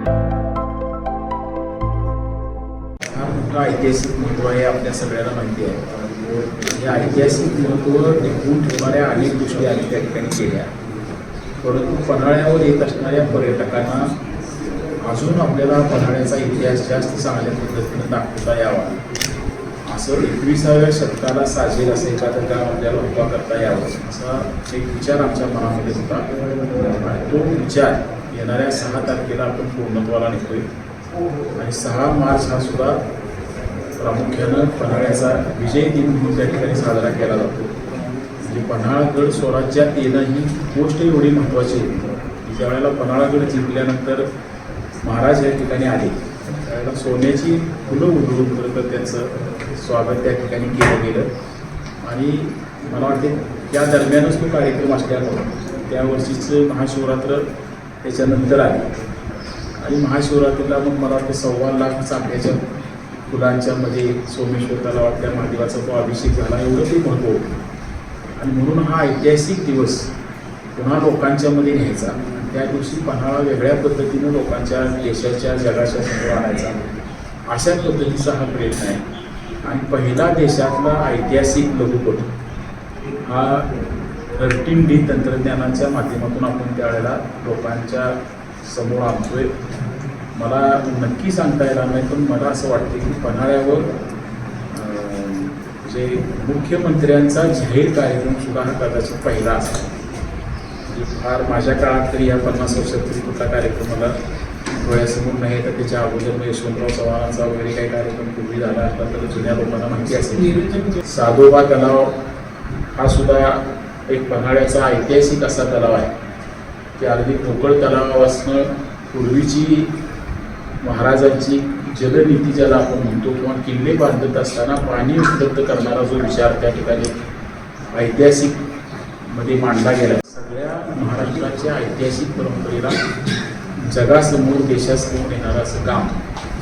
हा मोठा ऐतिहासिक महत्त्व आहे आपल्या सगळ्यांना माहिती आहे. हे ऐतिहासिक महत्त्व टिकवून ठेवणाऱ्या अनेक गोष्टी आम्ही त्या ठिकाणी केल्या. परंतु पन्हाळ्यावर येत असणाऱ्या पर्यटकांना अजून आपल्याला पन्हाळ्याचा इतिहास जास्त चांगल्या पद्धतीनं दाखवता यावा. असं एकविसाव्या शतकाला साजेल असं एखादं काम आपल्याला उभा करता यावं असा एक विचार आमच्या मनामध्ये होता. आणि तो विचार येणाऱ्या सहा तारखेला आपण पूर्णत्वाला निघतोय. आणि सहा मार्च हा सुद्धा प्रामुख्यानं पन्हाळ्याचा विजय दिन म्हणून त्या ठिकाणी साजरा केला जातो. म्हणजे पन्हाळगड स्वराज्यात येणं ही गोष्ट एवढी महत्त्वाची होती ज्या ज्यावेळेला पन्हाळगड जिंकल्यानंतर महाराज या ठिकाणी आले त्यावेळेला सोन्याची फुलं उधळून करतं त्यांचं स्वागत त्या ठिकाणी केलं गेलं. आणि मला वाटते त्या दरम्यानच तो कार्यक्रम असल्यामुळं त्या वर्षीचं महाशिवरात्र त्याच्यानंतर आली. आणि महाशिवरात्रीला मग मला वाटतं सव्वा लाख चांगल्याच्या फुलांच्या मध्ये सोमेश्वर तलावातल्या महादेवाचा तो अभिषेक झाला एवढं ते महत्त्व होतं. आणि म्हणून हा ऐतिहासिक दिवस पुन्हा लोकांच्या मध्ये न्यायचा आणि त्या दिवशी पन्हाळा वेगळ्या पद्धतीनं लोकांच्या देशाच्या जगाच्या समोर आणायचा. अशा पद्धतीचा हा प्रयत्न आहे. आणि पहिला देशातला ऐतिहासिक लघुपट हा थर्टीन डी तंत्रज्ञानाच्या माध्यमातून आपण त्यावेळेला लोकांच्या समोर आणतोय मला नक्की सांगता येणार नाही पण मला असं वाटते की पन्हाळ्यावर जे मुख्यमंत्र्यांचा जाहीर कार्यक्रम सुद्धा हा कदाचित पहिला असा म्हणजे फार माझ्या काळात तरी या पन्नास वर्षात तरी कुठला कार्यक्रम मला डोळ्यासमोर नाही तर त्याच्या अगोदर यशवंतराव चव्हाणांचा वगैरे काही कार्यक्रम पूर्वी झाला असला तर जुन्या लोकांना माहिती असेल. साधोबा तलाव हा सुद्धा एक पन्हाळ्याचा ऐतिहासिक असा तलाव आहे. की अगदी मोकळ तलावापासनं पूर्वीची महाराजांची जलनीती ज्याला आपण म्हणतो किंवा किल्ले बांधत असताना पाणी उपलब्ध करणारा जो विचार त्या ठिकाणी ऐतिहासिकमध्ये मांडला गेला सगळ्या महाराष्ट्राच्या ऐतिहासिक परंपरेला जगासमोर देशासमोर येणारं असं काम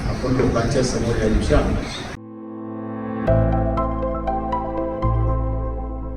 आपण लोकांच्या समोर या दिवशी आणलं